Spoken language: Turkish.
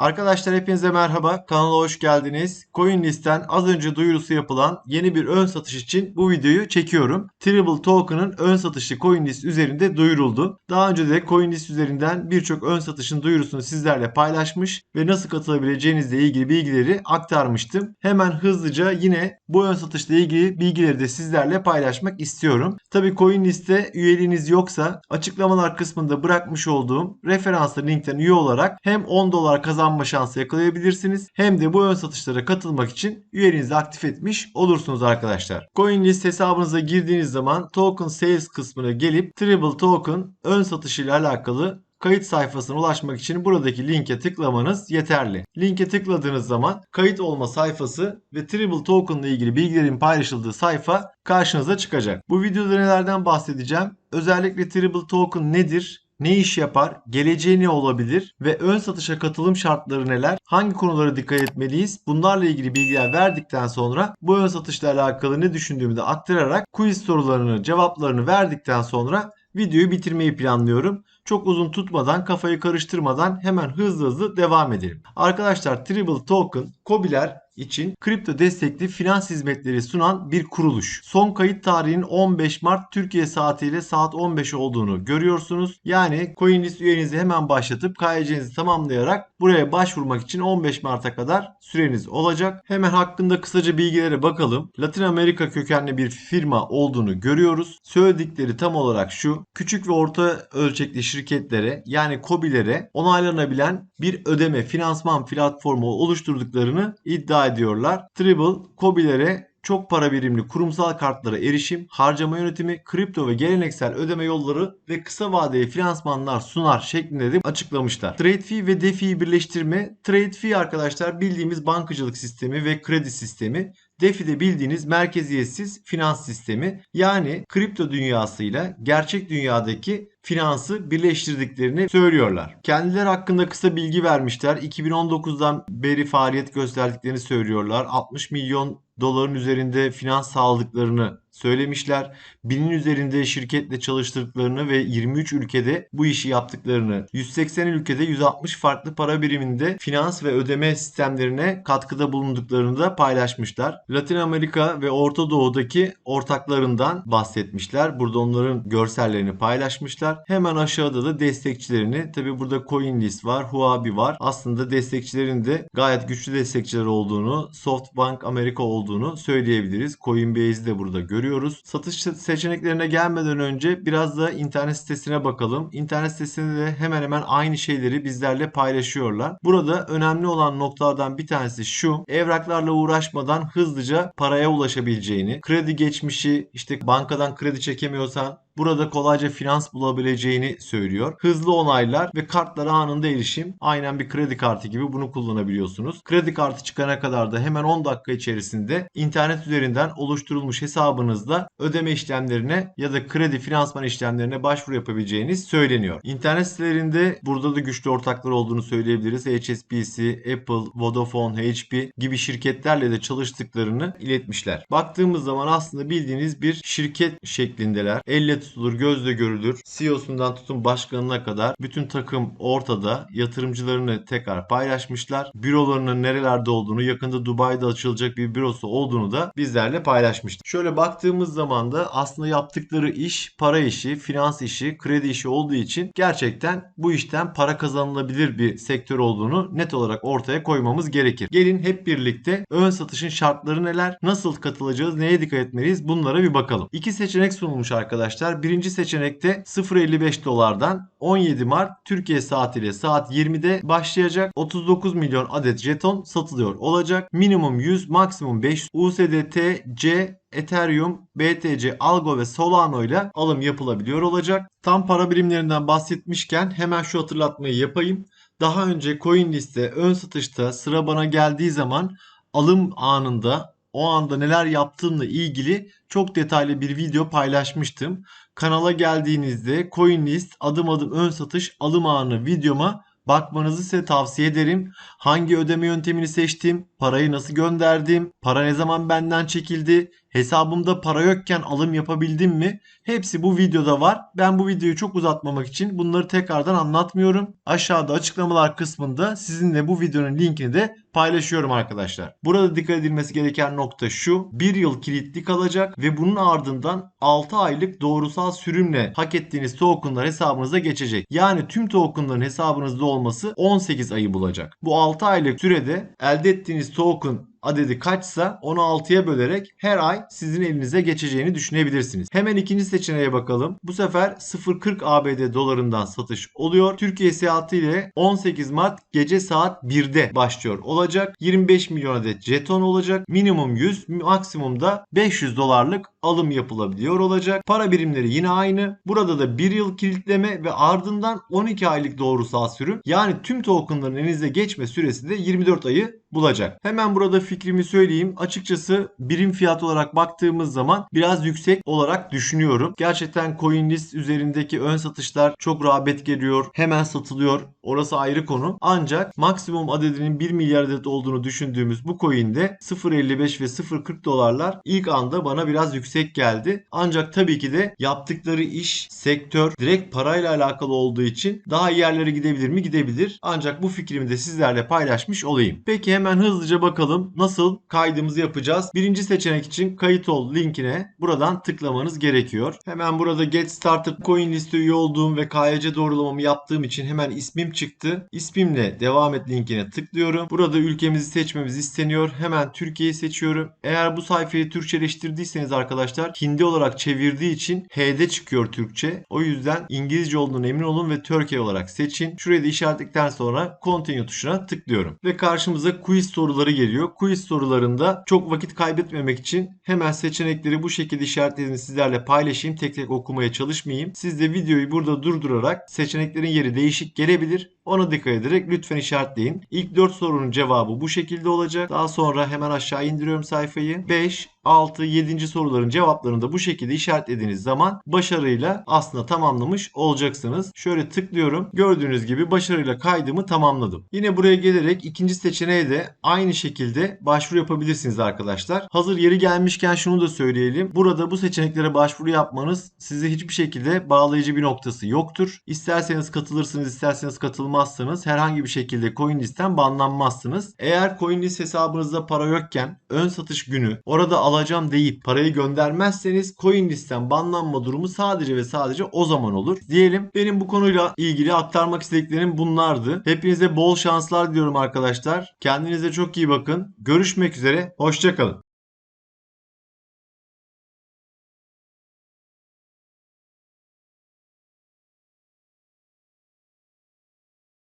Arkadaşlar hepinize merhaba. Kanala hoş geldiniz. CoinList'ten az önce duyurusu yapılan yeni bir ön satış için bu videoyu çekiyorum. Tribble Token'ın ön satışı CoinList üzerinde duyuruldu. Daha önce de CoinList üzerinden birçok ön satışın duyurusunu sizlerle paylaşmış ve nasıl katılabileceğinizle ilgili bilgileri aktarmıştım. Hemen hızlıca yine bu ön satışla ilgili bilgileri de sizlerle paylaşmak istiyorum. Tabii CoinList'te üyeliğiniz yoksa açıklamalar kısmında bırakmış olduğum referanslı linkten üye olarak hem 10 dolar kazanma şansı yakalayabilirsiniz hem de bu ön satışlara katılmak için üyeliğinizi aktif etmiş olursunuz arkadaşlar. CoinList hesabınıza girdiğiniz zaman Token Sales kısmına gelip Tribble Token ön satışıyla alakalı kayıt sayfasına ulaşmak için buradaki linke tıklamanız yeterli. Linke tıkladığınız zaman kayıt olma sayfası ve Tribble Token ile ilgili bilgilerin paylaşıldığı sayfa karşınıza çıkacak. Bu videoda nelerden bahsedeceğim? Özellikle Tribble Token nedir? Ne iş yapar, geleceği ne olabilir ve ön satışa katılım şartları neler, hangi konulara dikkat etmeliyiz bunlarla ilgili bilgiler verdikten sonra bu ön satışla alakalı ne düşündüğümü de aktararak quiz sorularını cevaplarını verdikten sonra videoyu bitirmeyi planlıyorum. Çok uzun tutmadan, kafayı karıştırmadan hemen hızlı hızlı devam edelim. Arkadaşlar Tribble Token, COBİ'ler için kripto destekli finans hizmetleri sunan bir kuruluş. Son kayıt tarihinin 15 Mart Türkiye saatiyle saat 15 olduğunu görüyorsunuz. Yani CoinList üyenizi hemen başlatıp KYC'nizi tamamlayarak buraya başvurmak için 15 Mart'a kadar süreniz olacak. Hemen hakkında kısaca bilgilere bakalım. Latin Amerika kökenli bir firma olduğunu görüyoruz. Söyledikleri tam olarak şu. Küçük ve orta ölçekli şirketlere yani COBİ'lere onaylanabilen bir ödeme finansman platformu oluşturduklarını iddia ediyorlar. Tribble COBİ'lere çok para birimli kurumsal kartlara erişim, harcama yönetimi, kripto ve geleneksel ödeme yolları ve kısa vadeli finansmanlar sunar şeklinde de açıklamışlar. TradeFi ve DeFi'yi birleştirme. TradeFi arkadaşlar bildiğimiz bankacılık sistemi ve kredi sistemi. DeFi de bildiğiniz merkeziyetsiz finans sistemi. Yani kripto dünyasıyla gerçek dünyadaki finansı birleştirdiklerini söylüyorlar. Kendileri hakkında kısa bilgi vermişler. 2019'dan beri faaliyet gösterdiklerini söylüyorlar. 60 milyon doların üzerinde finans sağladıklarını söylemişler. Binin üzerinde şirketle çalıştıklarını ve 23 ülkede bu işi yaptıklarını, 180 ülkede 160 farklı para biriminde finans ve ödeme sistemlerine katkıda bulunduklarını da paylaşmışlar. Latin Amerika ve Orta Doğu'daki ortaklarından bahsetmişler. Burada onların görsellerini paylaşmışlar. Hemen aşağıda da destekçilerini, tabi burada CoinList var, Huobi var. Aslında destekçilerin de gayet güçlü destekçiler olduğunu, SoftBank Amerika olduğunu söyleyebiliriz. Coinbase'i de burada görüyoruz görüyoruz. Satış seçeneklerine gelmeden önce biraz da internet sitesine bakalım. İnternet sitesinde de hemen hemen aynı şeyleri bizlerle paylaşıyorlar. Burada önemli olan noktalardan bir tanesi şu. Evraklarla uğraşmadan hızlıca paraya ulaşabileceğini, kredi geçmişi, işte bankadan kredi çekemiyorsan burada kolayca finans bulabileceğini söylüyor. Hızlı onaylar ve kartlara anında erişim. Aynen bir kredi kartı gibi bunu kullanabiliyorsunuz. Kredi kartı çıkana kadar da hemen 10 dakika içerisinde internet üzerinden oluşturulmuş hesabınızda ödeme işlemlerine ya da kredi finansman işlemlerine başvuru yapabileceğiniz söyleniyor. İnternet sitelerinde burada da güçlü ortaklar olduğunu söyleyebiliriz. HSBC, Apple, Vodafone, HP gibi şirketlerle de çalıştıklarını iletmişler. Baktığımız zaman aslında bildiğiniz bir şirket şeklindeler. Elle tutulur, gözle görülür. CEO'sundan tutun başkanına kadar bütün takım ortada. Yatırımcılarını tekrar paylaşmışlar. Bürolarının nerelerde olduğunu, yakında Dubai'de açılacak bir bürosu olduğunu da bizlerle paylaşmıştır. Şöyle baktığımız zaman da aslında yaptıkları iş para işi, finans işi, kredi işi olduğu için gerçekten bu işten para kazanılabilir bir sektör olduğunu net olarak ortaya koymamız gerekir. Gelin hep birlikte ön satışın şartları neler, nasıl katılacağız, neye dikkat etmeliyiz bunlara bir bakalım. İki seçenek sunulmuş arkadaşlar. Birinci seçenekte 0.55 dolardan 17 Mart Türkiye saatiyle saat 20'de başlayacak 39 milyon adet jeton satılıyor olacak. Minimum 100, maksimum 500 USDT, C, Ethereum, BTC, Algo ve Solano ile alım yapılabiliyor olacak. Tam para birimlerinden bahsetmişken hemen şu hatırlatmayı yapayım. Daha önce CoinList'te ön satışta sıra bana geldiği zaman alım anında o anda neler yaptığımla ilgili çok detaylı bir video paylaşmıştım. Kanala geldiğinizde CoinList adım adım ön satış alım anı videoma bakmanızı size tavsiye ederim. Hangi ödeme yöntemini seçtim, parayı nasıl gönderdim, para ne zaman benden çekildi, hesabımda para yokken alım yapabildim mi? Hepsi bu videoda var. Ben bu videoyu çok uzatmamak için bunları tekrardan anlatmıyorum. Aşağıda açıklamalar kısmında sizinle bu videonun linkini de paylaşıyorum arkadaşlar. Burada dikkat edilmesi gereken nokta şu. 1 yıl kilitli kalacak ve bunun ardından 6 aylık doğrusal sürümle hak ettiğiniz tokenlar hesabınıza geçecek. Yani tüm tokenların hesabınızda olması 18 ayı bulacak. Bu 6 aylık sürede elde ettiğiniz token adedi kaçsa onu 6'ya bölerek her ay sizin elinize geçeceğini düşünebilirsiniz. Hemen ikinci seçeneğe bakalım. Bu sefer 0.40 ABD dolarından satış oluyor. Türkiye seyahatiyle 18 Mart gece saat 1'de başlıyor olacak. 25 milyon adet jeton olacak. Minimum 100, maksimum da 500 dolarlık alım yapılabiliyor olacak. Para birimleri yine aynı. Burada da 1 yıl kilitleme ve ardından 12 aylık doğrusal sürüm. Yani tüm tokenların elinize geçme süresi de 24 ayı bulacak. Hemen burada fikrimi söyleyeyim. Açıkçası birim fiyat olarak baktığımız zaman biraz yüksek olarak düşünüyorum. Gerçekten CoinList üzerindeki ön satışlar çok rağbet geliyor. Hemen satılıyor. Orası ayrı konu. Ancak maksimum adedinin 1 milyar adet olduğunu düşündüğümüz bu coin'de 0.55 ve 0.40 dolarlar ilk anda bana biraz yüksek geldi. Ancak tabii ki de yaptıkları iş, sektör direkt parayla alakalı olduğu için daha iyi yerlere gidebilir mi? Gidebilir. Ancak bu fikrimi de sizlerle paylaşmış olayım. Peki hemen hızlıca bakalım nasıl kaydımızı yapacağız. Birinci seçenek için kayıt ol linkine buradan tıklamanız gerekiyor. Hemen burada Get Started Coin liste üye olduğum ve KYC doğrulamamı yaptığım için hemen ismim çıktı. İsmimle devam et linkine tıklıyorum. Burada ülkemizi seçmemiz isteniyor. Hemen Türkiye'yi seçiyorum. Eğer bu sayfayı Türkçeleştirdiyseniz arkadaşlar Hindi olarak çevirdiği için H'de çıkıyor Türkçe. O yüzden İngilizce olduğunu emin olun ve Türkiye olarak seçin. Şurayı da işaretledikten sonra Continue tuşuna tıklıyorum. Ve karşımıza quiz soruları geliyor. Quiz sorularında çok vakit kaybetmemek için hemen seçenekleri bu şekilde işaretlediğini sizlerle paylaşayım. Tek tek okumaya çalışmayayım. Siz de videoyu burada durdurarak seçeneklerin yeri değişik gelebilir. Ona dikkat ederek lütfen işaretleyin. İlk 4 sorunun cevabı bu şekilde olacak. Daha sonra hemen aşağı indiriyorum sayfayı. 5, 6, 7. soruların cevaplarını da bu şekilde işaretlediğiniz zaman başarıyla aslında tamamlamış olacaksınız. Şöyle tıklıyorum. Gördüğünüz gibi başarıyla kaydımı tamamladım. Yine buraya gelerek ikinci seçeneğe de aynı şekilde başvuru yapabilirsiniz arkadaşlar. Hazır yeri gelmişken şunu da söyleyelim. Burada bu seçeneklere başvuru yapmanız size hiçbir şekilde bağlayıcı bir noktası yoktur. İsterseniz katılırsınız, isterseniz katılmazsınız. Herhangi bir şekilde CoinList'ten banlanmazsınız. Eğer CoinList hesabınızda para yokken ön satış günü orada alacağım deyip parayı göndermezseniz CoinList'ten banlanma durumu sadece ve sadece o zaman olur. Diyelim benim bu konuyla ilgili aktarmak istediklerim bunlardı. Hepinize bol şanslar diliyorum arkadaşlar. Kendinize çok iyi bakın. Görüşmek üzere. Hoşçakalın.